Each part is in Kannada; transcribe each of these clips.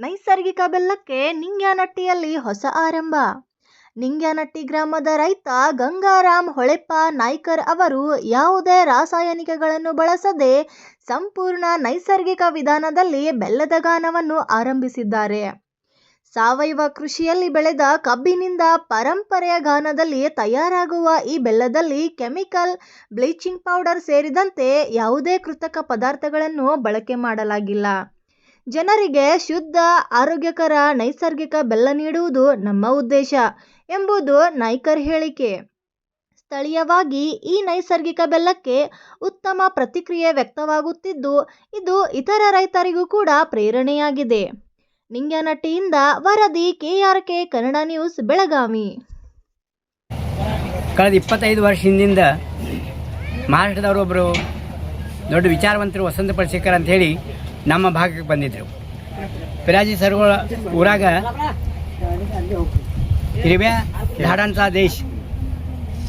ನೈಸರ್ಗಿಕ ಬೆಲ್ಲಕ್ಕೆ ನಿಂಗ್ಯಾನಟ್ಟಿಯಲ್ಲಿ ಹೊಸ ಆರಂಭ. ನಿಂಗ್ಯಾನಟ್ಟಿ ಗ್ರಾಮದ ರೈತ ಗಂಗಾರಾಮ್ ಹೊಳೆಪ್ಪ ನಾಯ್ಕರ್ ಅವರು ಯಾವುದೇ ರಾಸಾಯನಿಕಗಳನ್ನು ಬಳಸದೆ ಸಂಪೂರ್ಣ ನೈಸರ್ಗಿಕ ವಿಧಾನದಲ್ಲಿ ಬೆಲ್ಲದ ಗಾನವನ್ನು ಆರಂಭಿಸಿದ್ದಾರೆ. ಸಾವಯವ ಕೃಷಿಯಲ್ಲಿ ಬೆಳೆದ ಕಬ್ಬಿನಿಂದ ಪರಂಪರೆಯ ಗಾನದಲ್ಲಿ ತಯಾರಾಗುವ ಈ ಬೆಲ್ಲದಲ್ಲಿ ಕೆಮಿಕಲ್, ಬ್ಲೀಚಿಂಗ್ ಪೌಡರ್ ಸೇರಿದಂತೆ ಯಾವುದೇ ಕೃತಕ ಪದಾರ್ಥಗಳನ್ನು ಬಳಕೆ ಮಾಡಲಾಗಿಲ್ಲ. ಜನರಿಗೆ ಶುದ್ಧ, ಆರೋಗ್ಯಕರ, ನೈಸರ್ಗಿಕ ಬೆಲ್ಲ ನೀಡುವುದು ನಮ್ಮ ಉದ್ದೇಶ ಎಂಬುದು ನಾಯ್ಕರ್ ಹೇಳಿಕೆ. ಸ್ಥಳೀಯವಾಗಿ ಈ ನೈಸರ್ಗಿಕ ಬೆಲ್ಲಕ್ಕೆ ಉತ್ತಮ ಪ್ರತಿಕ್ರಿಯೆ ವ್ಯಕ್ತವಾಗುತ್ತಿದ್ದು, ಇದು ಇತರ ರೈತರಿಗೂ ಕೂಡ ಪ್ರೇರಣೆಯಾಗಿದೆ. ನಿಂಗ್ಯಾನಟ್ಟಿಯಿಂದ ವರದಿ, ಕೆಆರ್ಕೆ, ಕನ್ನಡ ನ್ಯೂಸ್, ಬೆಳಗಾವಿ. ಕಳೆದ ಇಪ್ಪತ್ತೈದು ವರ್ಷ ಹಿಂದಿಂದ ದೊಡ್ಡ ವಿಚಾರವಂತರು ವಸಂತ ಪರಿಶೇಖರ್ ಅಂತ ಹೇಳಿ ನಮ್ಮ ಭಾಗಕ್ಕೆ ಬಂದಿದ್ದರು ಪಿರಾಜಿ ಸರ್ಗಳ ಊರಾಗ ಹಿರಿವ್ಯಾ ಧಾಡಂತ ದೇಶ್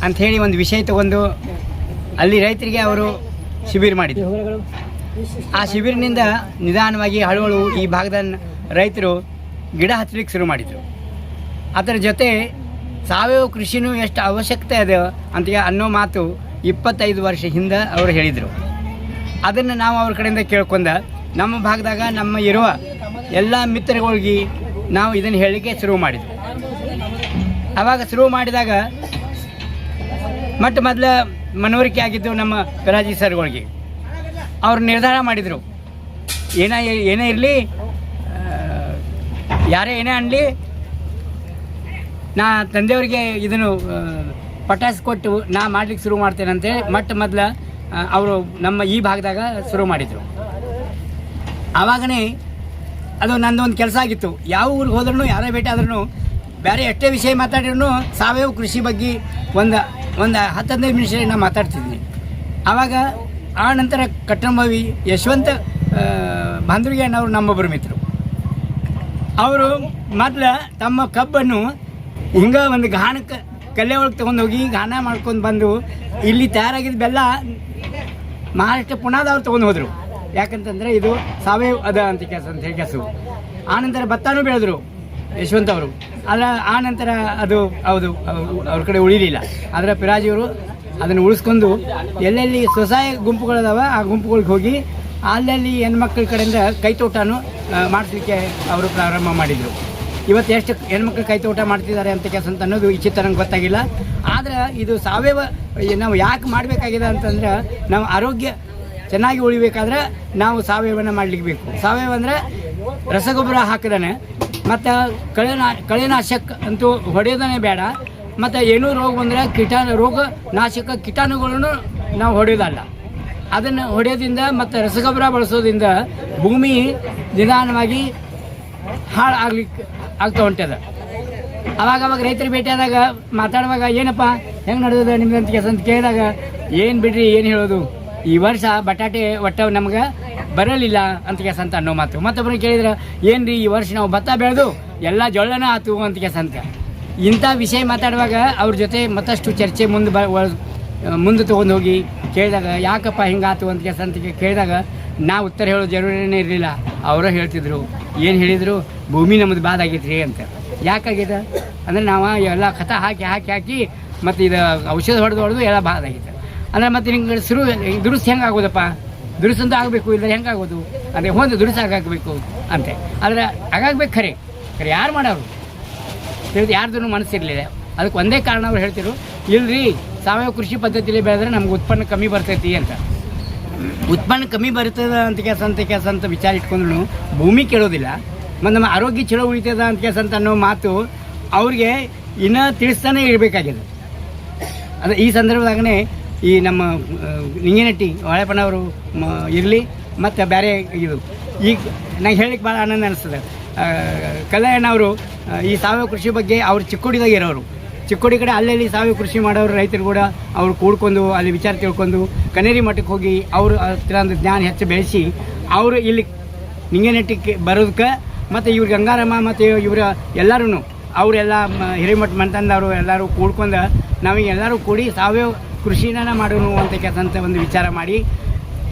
ಅಂಥೇಳಿ ಒಂದು ವಿಷಯ ತಗೊಂಡು ಅಲ್ಲಿ ರೈತರಿಗೆ ಅವರು ಶಿಬಿರ ಮಾಡಿದರು. ಆ ಶಿಬಿರಿನಿಂದ ನಿಧಾನವಾಗಿ ಹಳುವಳು ಈ ಭಾಗದ ರೈತರು ಗಿಡ ಹಚ್ಚಲಿಕ್ಕೆ ಶುರು ಮಾಡಿದರು. ಅದರ ಜೊತೆ ಸಾವಯವ ಕೃಷಿನೂ ಎಷ್ಟು ಅವಶ್ಯಕತೆ ಇದೆ ಅಂತ ಅನ್ನೋ ಮಾತು ಇಪ್ಪತ್ತೈದು ವರ್ಷ ಹಿಂದೆ ಅವರು ಹೇಳಿದರು. ಅದನ್ನು ನಾವು ಅವ್ರ ಕಡೆಯಿಂದ ಕೇಳ್ಕೊಂಡ ನಮ್ಮ ಭಾಗದಾಗ ನಮ್ಮ ಇರುವ ಎಲ್ಲ ಮಿತ್ರಗಳಿಗೆ ನಾವು ಇದನ್ನು ಹೇಳಲಿಕ್ಕೆ ಶುರು ಮಾಡಿದ್ವಿ. ಆವಾಗ ಶುರು ಮಾಡಿದಾಗ ಮತ್ತೆ ಮೊದಲ ಮನವರಿಕೆ ಆಗಿದ್ದು ನಮ್ಮ ಪಿರಾಜಿ ಸರ್ಗಳಿಗೆ. ಅವರು ನಿರ್ಧಾರ ಮಾಡಿದರು. ಏನೇ ಏನೇ ಇರಲಿ ಯಾರೇ ಏನೇ ಅನ್ನಲಿ ನಾ ತಂದೆಯವರಿಗೆ ಇದನ್ನು ಪಟಾಸ್ ಕೊಟ್ಟು ನಾ ಮಾಡ್ಲಿಕ್ಕೆ ಶುರು ಮಾಡ್ತೇನೆ ಅಂತೇಳಿ ಮೊಟ್ಟ ಮೊದಲ ಅವರು ನಮ್ಮ ಈ ಭಾಗದಾಗ ಶುರು ಮಾಡಿದರು. ಆವಾಗನೇ ಅದು ನಂದೊಂದು ಕೆಲಸ ಆಗಿತ್ತು. ಯಾವ ಊರಿಗೆ ಹೋದ್ರೂ ಯಾರೇ ಭೇಟಿ ಆದ್ರೂ ಬೇರೆ ಎಷ್ಟೇ ವಿಷಯ ಮಾತಾಡಿದ್ರು ಸಾವಯವ ಕೃಷಿ ಬಗ್ಗೆ ಒಂದು ಒಂದು ಹತ್ತು ಹದಿನೈದು ನಿಮಿಷ ನಾನು ಮಾತಾಡ್ತಿದ್ದೀನಿ ಆವಾಗ ಆ ನಂತರ ಕಟ್ಟಂಬವಿ, ಯಶವಂತ ಅನ್ನೋರು ನಮ್ಮೊಬ್ಬರು ಮಿತ್ರರು. ಅವರು ಮೊದಲ ತಮ್ಮ ಕಬ್ಬನ್ನು ಹಿಂಗ ಒಂದು ಗಾಣಕ್ಕೆ ಕಲ್ಲೆ ಒಳಗೆ ತೊಗೊಂಡು ಹೋಗಿ ಗಾನ ಮಾಡ್ಕೊಂಡು ಬಂದು ಇಲ್ಲಿ ತಯಾರಾಗಿದ್ದ ಬೆಲ್ಲ ಮಹಾರಾಷ್ಟ್ರ ಪುಣಾದವ್ರು ತೊಗೊಂಡು ಹೋದರು. ಯಾಕಂತಂದರೆ ಇದು ಸಾವಯವ ಅದ ಅಂತ ಕೆಲಸ ಅಂತ ಹೇಳಿ ಕೆಲಸ ಆನಂತರ ಭತ್ತನೂ ಬೆಳೆದ್ರು ಯಶವಂತ ಅವರು. ಅಲ್ಲ ಆ ನಂತರ ಅದು ಹೌದು, ಅವ್ರು- ಅವ್ರ ಕಡೆ ಉಳಿಲಿಲ್ಲ. ಆದರೆ ಪಿರಾಜಿಯವರು ಅದನ್ನು ಉಳಿಸ್ಕೊಂಡು ಎಲ್ಲೆಲ್ಲಿ ಸ್ವಸಹಾಯ ಗುಂಪುಗಳದಾವ ಆ ಗುಂಪುಗಳಿಗೆ ಹೋಗಿ ಅಲ್ಲಲ್ಲಿ ಹೆಣ್ಮಕ್ಳ ಕಡೆಯಿಂದ ಕೈತೋಟನೂ ಮಾಡಿಸ್ಲಿಕ್ಕೆ ಅವರು ಪ್ರಾರಂಭ ಮಾಡಿದರು. ಇವತ್ತು ಎಷ್ಟು ಹೆಣ್ಮಕ್ಳು ಕೈತೋಟ ಮಾಡ್ತಿದ್ದಾರೆ ಅಂತ ಕೆಲಸ ಅಂತ ಅನ್ನೋದು ಇಚ್ಛಿತ ನಂಗೆ ಗೊತ್ತಾಗಿಲ್ಲ. ಆದ್ರೆ ಇದು ಸಾವಯವ ನಾವು ಯಾಕೆ ಮಾಡಬೇಕಾಗಿದೆ ಅಂತಂದ್ರೆ, ನಾವು ಆರೋಗ್ಯ ಚೆನ್ನಾಗಿ ಉಳಿಬೇಕಾದ್ರೆ ನಾವು ಸಾವಯವನ ಮಾಡ್ಲಿಕ್ಕೆ ಬೇಕು. ಸಾವಯವ ಅಂದರೆ ರಸಗೊಬ್ಬರ ಹಾಕಿದಾನೆ, ಮತ್ತು ಕಳೆನಾ ಕಳೆನಾಶಕ ಅಂತೂ ಹೊಡೆಯೋದನೆ ಬೇಡ, ಮತ್ತು ಏನೂ ರೋಗ ಬಂದರೆ ಕೀಟಾಣು, ರೋಗ ನಾಶಕ ಕೀಟಾಣುಗಳನ್ನು ನಾವು ಹೊಡೆಯೋದಲ್ಲ. ಅದನ್ನು ಹೊಡೆಯೋದ್ರಿಂದ ಮತ್ತು ರಸಗೊಬ್ಬರ ಬಳಸೋದ್ರಿಂದ ಭೂಮಿ ನಿಧಾನವಾಗಿ ಹಾಳು ಆಗ್ಲಿಕ್ಕೆ ಆಗ್ತಾ ಹೊಂಟದ ಅವಾಗ ಅವಾಗ ರೈತರು ಭೇಟಿಯಾದಾಗ ಮಾತಾಡುವಾಗ, ಏನಪ್ಪ, ಹೆಂಗೆ ನಡೆದದ ನಿಮ್ದು ಅಂತ ಕೆಲಸ ಅಂತ ಕೇಳಿದಾಗ, ಏನು ಬಿಡ್ರಿ, ಏನು ಹೇಳೋದು? ಈ ವರ್ಷ ಬಟಾಟೆ ಒಟ್ಟ ನಮ್ಗೆ ಬರಲಿಲ್ಲ ಅಂತ ಕೆಲಸ ಅಂತ ಅನ್ನೋ ಮಾತು. ಮತ್ತೊಬ್ಬರು ಕೇಳಿದ್ರೆ ಏನು ಈ ವರ್ಷ ನಾವು ಭತ್ತ ಬೆಳೆದು ಎಲ್ಲ ಜೊಳ್ಳನ ಆತು ಅಂತ ಕೆಲಸ ಅಂತ ಇಂಥ ವಿಷಯ ಮಾತಾಡುವಾಗ ಅವ್ರ ಜೊತೆ ಮತ್ತಷ್ಟು ಚರ್ಚೆ ಮುಂದೆ ಬ ಮುಂದೆ ತೊಗೊಂಡು ಹೋಗಿ ಕೇಳಿದಾಗ, ಯಾಕಪ್ಪ ಹಿಂಗಾತು ಅಂತ ಕೆಲಸ ಅಂತ ಕೇಳಿದಾಗ ನಾ ಉತ್ತರ ಹೇಳೋ ಜರೂರಿನೇ ಇರಲಿಲ್ಲ. ಅವರೇ ಹೇಳ್ತಿದ್ರು, ಏನು ಹೇಳಿದರು? ಭೂಮಿ ನಮ್ಮದು ಬಾದ್ ರೀ ಅಂತ. ಯಾಕಾಗಿದೆ ಅಂದರೆ ನಾವು ಎಲ್ಲ ಕಥ ಹಾಕಿ ಹಾಕಿ ಹಾಕಿ ಮತ್ತು ಇದು ಔಷಧ ಹೊಡೆದು ಹೊಡೆದು ಎಲ್ಲ ಬಾದ್ ಆಗೈತೆ. ಅಂದರೆ ಮತ್ತೆ ನಿಮ್ಗೆ ಶುರು ದುರುಸ್ತು ಹೆಂಗೆ ಆಗೋದಪ್ಪ? ದುರುಸ್ತಂತೂ ಆಗಬೇಕು ಇಲ್ಲ ಹೆಂಗೆ ಆಗೋದು? ಅಂದರೆ ಒಂದು ದುರುಸಾಗಬೇಕು ಅಂತ ಅಂತೆ. ಆದರೆ ಆಗಾಗ್ಬೇಕು ಖರೆ. ಖರೆ, ಯಾರು ಮಾಡೋರು? ತಿಳಿದು ಯಾರ್ದು ಮನಸ್ಸಿರಲಿಲ್ಲ. ಅದಕ್ಕೆ ಒಂದೇ ಕಾರಣ ಅವ್ರು ಹೇಳ್ತಿರು ಇಲ್ರಿ, ಸಾವಯವ ಕೃಷಿ ಪದ್ಧತಿಯಲ್ಲಿ ಬೆಳೆದ್ರೆ ನಮ್ಗೆ ಉತ್ಪನ್ನ ಕಮ್ಮಿ ಬರ್ತೈತಿ ಅಂತ. ಉತ್ಪನ್ನ ಕಮ್ಮಿ ಬರ್ತದ ಅಂತ ಕೆಲಸ ಅಂತ ಕೆಲಸ ಅಂತ ವಿಚಾರ ಇಟ್ಕೊಂಡ್ರು ಭೂಮಿ ಕೇಳೋದಿಲ್ಲ ಮತ್ತು ನಮ್ಮ ಆರೋಗ್ಯ ಚಲೋ ಉಳಿತದ ಅಂತ ಕೆಲಸ ಅಂತ ಅನ್ನೋ ಮಾತು ಅವ್ರಿಗೆ ಇನ್ನೂ ತಿಳಿಸ್ತಾನೆ ಇರಬೇಕಾಗಿದೆ. ಅದು ಈ ಸಂದರ್ಭದಾಗನೇ ಈ ನಮ್ಮ ನಿಂಗಿನಟ್ಟಿ ಮ, ಇರಲಿ, ಮತ್ತು ಬೇರೆ ಇದು. ಈಗ ನಂಗೆ ಹೇಳಿಕ್ಕೆ ಭಾಳ ಆನಂದ ಅನಿಸ್ತದೆ. ಕಲ್ಯಾಣ ಅವರು ಈ ಸಾವಯವ ಕೃಷಿ ಬಗ್ಗೆ ಅವ್ರು ಚಿಕ್ಕೋಡಿದಾಗ ಇರೋರು. ಚಿಕ್ಕೋಡಿ ಕಡೆ ಅಲ್ಲಲ್ಲಿ ಸಾವಯವ ಕೃಷಿ ಮಾಡೋರು ರೈತರು ಕೂಡ ಅವ್ರು ಕೂಡ್ಕೊಂಡು, ಅಲ್ಲಿ ವಿಚಾರ ತಿಳ್ಕೊಂಡು, ಕನೇರಿ ಮಠಕ್ಕೆ ಹೋಗಿ ಅವರು ಹತ್ರ ಒಂದು ಜ್ಞಾನ ಹೆಚ್ಚು ಬೆಳೆಸಿ, ಅವರು ಇಲ್ಲಿ ನಿಂಗೇನಟ್ಟಿಗೆ ಬರೋದಕ್ಕೆ ಮತ್ತು ಇವ್ರು ಗಂಗಾರಮ್ಮ ಮತ್ತು ಇವರ ಎಲ್ಲರೂ ಅವರೆಲ್ಲ ಹಿರೇಮಠ ಮಂತಂದವರು ಎಲ್ಲರೂ ಕೂಡ್ಕೊಂಡು ನಾವೀಗ ಎಲ್ಲರೂ ಕೂಡಿ ಸಾವಯವ ಕೃಷಿನ ಮಾಡೋಣ ಅಂತ ಕೆಲಸ ಅಂತ ಒಂದು ವಿಚಾರ ಮಾಡಿ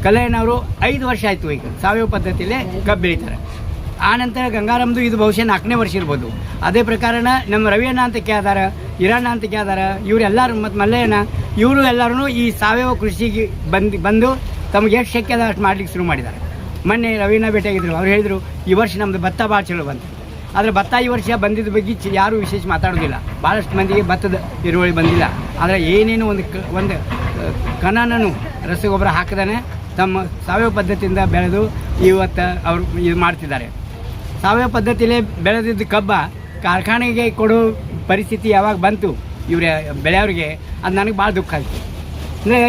ಕಲ್ಯಾಣವರು ಐದು ವರ್ಷ ಆಯಿತು ಈಗ, ಸಾವಯವ ಪದ್ಧತಿಯಲ್ಲೇ ಕಬ್ಬು ಬೆಳೀತಾರೆ. ಆ ನಂತರ ಗಂಗಾರಾಮ್ದು ಇದು ಬಹುಶಃ ನಾಲ್ಕನೇ ವರ್ಷ ಇರ್ಬೋದು. ಅದೇ ಪ್ರಕಾರನ ನಮ್ಮ ರವಿಯಣ್ಣ ಅಂತ ಕೇಳ್ದಾರ ಹಿರಣ್ಣ ಅಂತ ಕೇಳ್ದಾರ ಇವರೆಲ್ಲರೂ ಮತ್ತು ಮಲ್ಲಯ್ಯನ ಇವರು ಎಲ್ಲರೂ ಈ ಸಾವಯವ ಕೃಷಿಗೆ ಬಂದು ಬಂದು ತಮಗೆ ಎಷ್ಟು ಶಕ್ಯ ಅದ ಅಷ್ಟು ಮಾಡ್ಲಿಕ್ಕೆ ಶುರು ಮಾಡಿದ್ದಾರೆ. ಮೊನ್ನೆ ರವೀನ ಭೇಟಿಯಾಗಿದ್ದರು ಅವ್ರು ಹೇಳಿದರು, ಈ ವರ್ಷ ನಮ್ಮದು ಭತ್ತ ಭಾಳ ಚಲೋ ಬಂತು. ಆದರೆ ಭತ್ತ ಈ ವರ್ಷ ಬಂದಿದ್ದ ಬಗ್ಗೆ ಯಾರೂ ವಿಶೇಷ ಮಾತಾಡೋದಿಲ್ಲ. ಭಾಳಷ್ಟು ಮಂದಿಗೆ ಭತ್ತದ ಇರುವಳಿ ಬಂದಿಲ್ಲ. ಆದರೆ ಏನೇನು ಒಂದು ಕ ಒಂದು ಕಣನೂ ರಸಗೊಬ್ಬರ ಹಾಕದೇ ತಮ್ಮ ಸಾವಯವ ಪದ್ಧತಿಯಿಂದ ಬೆಳೆದು ಇವತ್ತು ಅವರು ಇದು ಮಾಡ್ತಿದ್ದಾರೆ. ಸಾವಯವ ಪದ್ಧತಿಯಲ್ಲೇ ಬೆಳೆದಿದ್ದ ಕಬ್ಬ ಕಾರ್ಖಾನೆಗೆ ಕೊಡೋ ಪರಿಸ್ಥಿತಿ ಯಾವಾಗ ಬಂತು, ಇವ್ರ ಬೆಳೆಯವ್ರಿಗೆ, ಅದು ನನಗೆ ಭಾಳ ದುಃಖ ಆಯಿತು. ಅಂದರೆ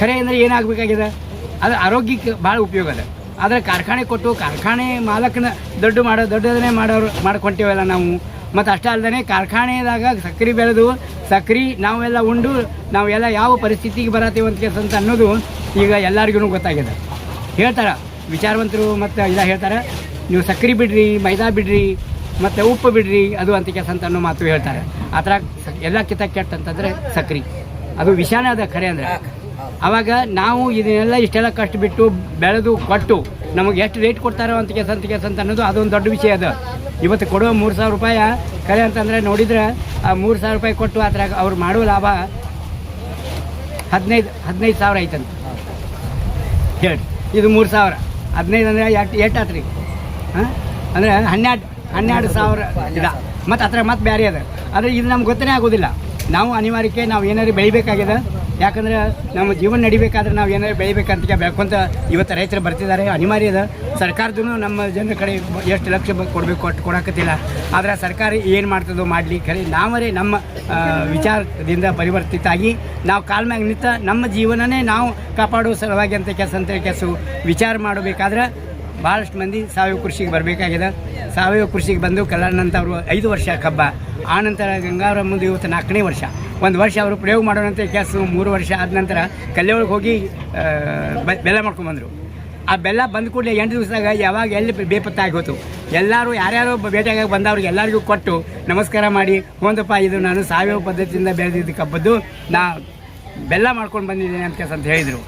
ಖರೆ ಅಂದರೆ ಏನಾಗಬೇಕಾಗಿದೆ? ಅದು ಆರೋಗ್ಯಕ್ಕೆ ಭಾಳ ಉಪಯೋಗ ಅದ. ಆದರೆ ಕಾರ್ಖಾನೆ ಕೊಟ್ಟು ಕಾರ್ಖಾನೆ ಮಾಲಕನ ದೊಡ್ಡ ಮಾಡೋ, ದೊಡ್ಡದನ್ನೇ ಮಾಡೋರು, ಮಾಡ್ಕೊಂತೀವಲ್ಲ ನಾವು? ಮತ್ತು ಅಷ್ಟೇ ಅಲ್ಲದೆ ಕಾರ್ಖಾನೆದಾಗ ಸಕ್ರೆ ಬೆಳೆದು ಸಕ್ರೆ ನಾವೆಲ್ಲ ಉಂಡು ನಾವೆಲ್ಲ ಯಾವ ಪರಿಸ್ಥಿತಿಗೆ ಬರತ್ತೇವೆ ಅಂತ ಕೆಲಸ ಅಂತ ಅನ್ನೋದು ಈಗ ಎಲ್ಲರಿಗೂ ಗೊತ್ತಾಗಿದೆ. ಹೇಳ್ತಾರೆ ವಿಚಾರವಂತರು ಮತ್ತು ಇಲ್ಲ ಹೇಳ್ತಾರೆ ನೀವು ಸಕ್ರೆ ಬಿಡ್ರಿ ಮೈದಾ ಬಿಡ್ರಿ ಮತ್ತು ಉಪ್ಪು ಬಿಡ್ರಿ ಅದು ಅಂತ ಕೆಲಸ ಅಂತ ಅನ್ನೋ ಮಾತು ಹೇಳ್ತಾರೆ. ಆ ಥರ ಎಲ್ಲಕ್ಕಿಂತ ಕೆಟ್ಟ ಅಂತಂದರೆ ಸಕ್ರೆ. ಅದು ವಿಷಾನೇ ಅದ ಖರೆ ಅಂದರೆ ಆವಾಗ ನಾವು ಇದನ್ನೆಲ್ಲ ಇಷ್ಟೆಲ್ಲ ಕಷ್ಟ ಬಿಟ್ಟು ಬೆಳೆದು ಕೊಟ್ಟು ನಮಗೆ ಎಷ್ಟು ರೇಟ್ ಕೊಡ್ತಾರೋ ಅಂತ ಕೇಸ್ ಅಂತ ಕೇಸ್ ಅಂತ ಅನ್ನೋದು ಅದೊಂದು ದೊಡ್ಡ ವಿಷಯ ಅದು. ಇವತ್ತು ಕೊಡುವ ಮೂರು ಸಾವಿರ ರೂಪಾಯಿ ಕಲೆ ಅಂತಂದರೆ ನೋಡಿದ್ರೆ ಆ ಮೂರು ಸಾವಿರ ರೂಪಾಯಿ ಕೊಟ್ಟು ಆದರೆ ಅವ್ರು ಮಾಡುವ ಲಾಭ ಹದಿನೈದು ಹದಿನೈದು ಸಾವಿರ ಐತಂತ. ಹೇಳಿ, ಇದು ಮೂರು ಸಾವಿರ. ಹದಿನೈದು ಅಂದರೆ ಎಷ್ಟು ಎಷ್ಟು ಆತ್ರಿ? ಹಾಂ? ಅಂದರೆ ಹನ್ನೆರಡು ಹನ್ನೆರಡು ಸಾವಿರ ಇದ. ಮತ್ತು ಹತ್ರ ಮತ್ತೆ ಬೇರೆ ಅದ. ಆದರೆ ಇದು ನಮ್ಗೆ ಗೊತ್ತೇ ಆಗೋದಿಲ್ಲ. ನಾವು ಅನಿವಾರ್ಯಕ್ಕೆ ನಾವು ಏನಾದ್ರು ಬೆಳಿಬೇಕಾಗಿದೆ ಯಾಕಂದ್ರೆ ನಮ್ಮ ಜೀವನ ನಡಿಬೇಕಾದ್ರೆ ನಾವು ಏನಾದ್ರು ಬೆಳಿಬೇಕಂತ ಬೆಳ್ಕೊಂತ ಇವತ್ತು ರೈತರು ಬರ್ತಿದ್ದಾರೆ. ಅನಿವಾರ್ಯ ಅದ ಸರ್ಕಾರದೂ ನಮ್ಮ ಜನರ ಕಡೆ ಎಷ್ಟು ಲಕ್ಷ ಕೊಡ್ಬೇಕು ಅಷ್ಟು ಕೊಡಕತ್ತಿಲ್ಲ. ಆದರೆ ಸರ್ಕಾರ ಏನು ಮಾಡ್ತದೋ ಮಾಡಲಿ ಕರೆ ನಾವರೇ ನಮ್ಮ ವಿಚಾರದಿಂದ ಪರಿವರ್ತಿತ ಆಗಿ ನಾವು ಕಾಲ್ ಮ್ಯಾಗ ನಿಂತ ನಮ್ಮ ಜೀವನನೇ ನಾವು ಕಾಪಾಡೋ ಸಲುವಾಗಿ ಅಂತ ಕೆಲಸ ಅಂತ ಕೆಲಸ ವಿಚಾರ ಮಾಡಬೇಕಾದ್ರೆ ಭಾಳಷ್ಟು ಮಂದಿ ಸಾವಯವ ಕೃಷಿಗೆ ಬರಬೇಕಾಗಿದೆ. ಸಾವಯವ ಕೃಷಿಗೆ ಬಂದು ಕಲ್ಯಾಣಂತ ಅವರು ಐದು ವರ್ಷ ಕಬ್ಬ, ಆನಂತರ ನಂತರ ಮುಂದೆ ಇವತ್ತು ನಾಲ್ಕನೇ ವರ್ಷ. ಒಂದು ವರ್ಷ ಅವರು ಪ್ರಯೋಗ ಮಾಡೋಣಂತ ಕೆಲಸ ಮೂರು ವರ್ಷ ಆದ ನಂತರ ಕಲ್ಲೆಯೊಳಗೆ ಹೋಗಿ ಬೆಲ್ಲ ಮಾಡ್ಕೊಂಬಂದರು ಆ ಬೆಲ್ಲ ಬಂದ ಕೂಡಲೇ ಎಂಟು ದಿವಸದಾಗ ಯಾವಾಗ ಎಲ್ಲಿ ಬೇಪತ್ತಾಗಿ ಹೋತು. ಎಲ್ಲರೂ ಯಾರ್ಯಾರು ಭೇಟಿಯಾಗಿ ಬಂದವ್ರಿಗೆ ಎಲ್ಲರಿಗೂ ಕೊಟ್ಟು ನಮಸ್ಕಾರ ಮಾಡಿ ಹೋದಪ್ಪ ಇದು ನಾನು ಸಾವಯವ ಪದ್ಧತಿಯಿಂದ ಬೆಳೆದಿದ್ದ ಕಬ್ಬದ್ದು, ನಾ ಬೆಲ್ಲ ಮಾಡ್ಕೊಂಡು ಬಂದಿದ್ದೇನೆ ಅಂತ ಕೆಲಸ ಅಂತ ಹೇಳಿದರು.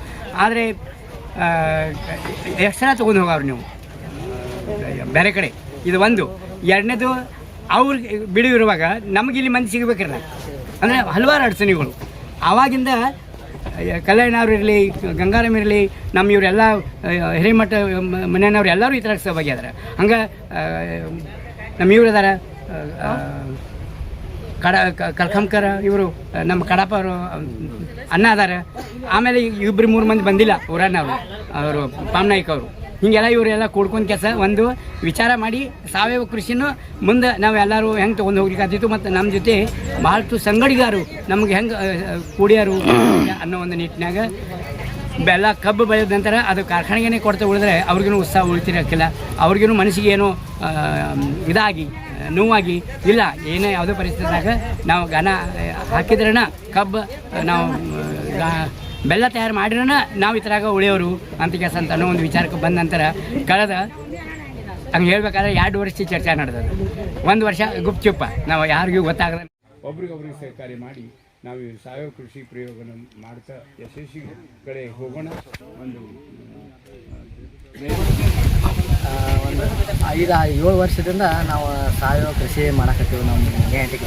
ಆದರೆ ಎಷ್ಟು ಸಲ ತೊಗೊಂಡು ಹೋಗವ್ರು ನೀವು. ಬೇರೆ ಕಡೆ. ಇದು ಒಂದು. ಎರಡನೇದು ಅವ್ರಿಗೆ ಬಿಡು ಇರುವಾಗ ನಮಗೆ ಇಲ್ಲಿ ಮಂದಿ ಸಿಗಬೇಕಿರಲ್ಲ. ಅಂದರೆ ಹಲವಾರು ಅಡಚಣೆಗಳು. ಆವಾಗಿಂದ ಇರಲಿ, ಗಂಗಾರಾಮ್ ಇರಲಿ ನಮ್ಮ ಇವರೆಲ್ಲ ಹಿರೇಮಠ ಮನೆಯವ್ರು ಎಲ್ಲರೂ ಈ ಥರ ಸಹಭಾಗಿಯಾದಾರೆ. ಹಂಗೆ ನಮ್ಮ ಇವ್ರು ಅದಾರ ಕಡ ಕಲ್ಕಂಕರ ಇವರು ನಮ್ಮ ಕಡಪ ಅವರು ಅನ್ನ ಅದಾರ. ಆಮೇಲೆ ಇಬ್ಬರು ಮೂರು ಮಂದಿ ಬಂದಿಲ್ಲ ಊರನ್ನ ಅವರು ಪಾಮ್ನಾಯ್ಕ ಅವರು. ಹೀಗೆಲ್ಲ ಇವರೆಲ್ಲ ಕೂಡ್ಕೊಂಡು ಕೆಲಸ ಒಂದು ವಿಚಾರ ಮಾಡಿ ಸಾವಯವ ಕೃಷಿನೂ ಮುಂದೆ ನಾವೆಲ್ಲರೂ ಹೆಂಗೆ ತೊಗೊಂಡು ಹೋಗ್ಲಿಕ್ಕಾಗ್ತಿತ್ತು ಮತ್ತು ನಮ್ಮ ಜೊತೆ ಭಾಳಷ್ಟು ಸಂಗಡಿಗಾರು ನಮ್ಗೆ ಹೆಂಗೆ ಕೂಡಿಯಾರು ಅನ್ನೋ ಒಂದು ನಿಟ್ಟಿನಾಗ ಬೆಲ್ಲ ಕಬ್ಬು ಬೆಳೆದ ನಂತರ ಅದು ಕಾರ್ಖಾನೆಗೇನೆ ಕೊಡ್ತಾ ಉಳಿದ್ರೆ ಅವ್ರಿಗೂ ಉತ್ಸಾಹ ಉಳಿತಿರಕ್ಕಿಲ್ಲ. ಅವ್ರಿಗೂ ಮನಸ್ಸಿಗೆ ಏನೋ ಆ, ಇದಾಗಿ ನೋವಾಗಿ ಇಲ್ಲ, ಏನೇ ಯಾವುದೇ ಪರಿಸ್ಥಿತಿದಾಗ ನಾವು ಘನ ಹಾಕಿದ್ರನ ಕಬ್ಬು, ನಾವು ಬೆಲ್ಲ ತಯಾರು ಮಾಡಿರೋಣ ನಾವು ಈ ಥರಾಗ ಉಳಿಯೋರು ಅಂತ ಕೆಲಸ ಅಂತ ಅನ್ನೋ ಒಂದು ವಿಚಾರಕ್ಕೆ ಬಂದ ನಂತರ ಕಳೆದ, ಹಂಗೆ ಹೇಳ್ಬೇಕಾದ್ರೆ ಎರಡು ವರ್ಷ ಚರ್ಚೆ ನಡೆದದು ಒಂದು ವರ್ಷ ಗುಪ್ಚುಪ್ಪ. ನಾವು ಯಾರಿಗೂ ಗೊತ್ತಾಗದ ಒಬ್ರಿಗೊಬ್ರಿಗೆ ಸಹಕಾರಿ ಮಾಡಿ ನಾವು ಸಾವಯವ ಕೃಷಿ ಪ್ರಯೋಗನ ಮಾಡ್ತಾ ಯಶಸ್ವಿ ಕಡೆ ಹೋಗೋಣ. ಒಂದು ಒಂದು ಐದು ಏಳು ವರ್ಷದಿಂದ ನಾವು ಸಾವಯವ ಕೃಷಿ ಮಾಡಕತ್ತೀವಿ ನಮ್ಮ ಗ್ಯಾರಂಟಿ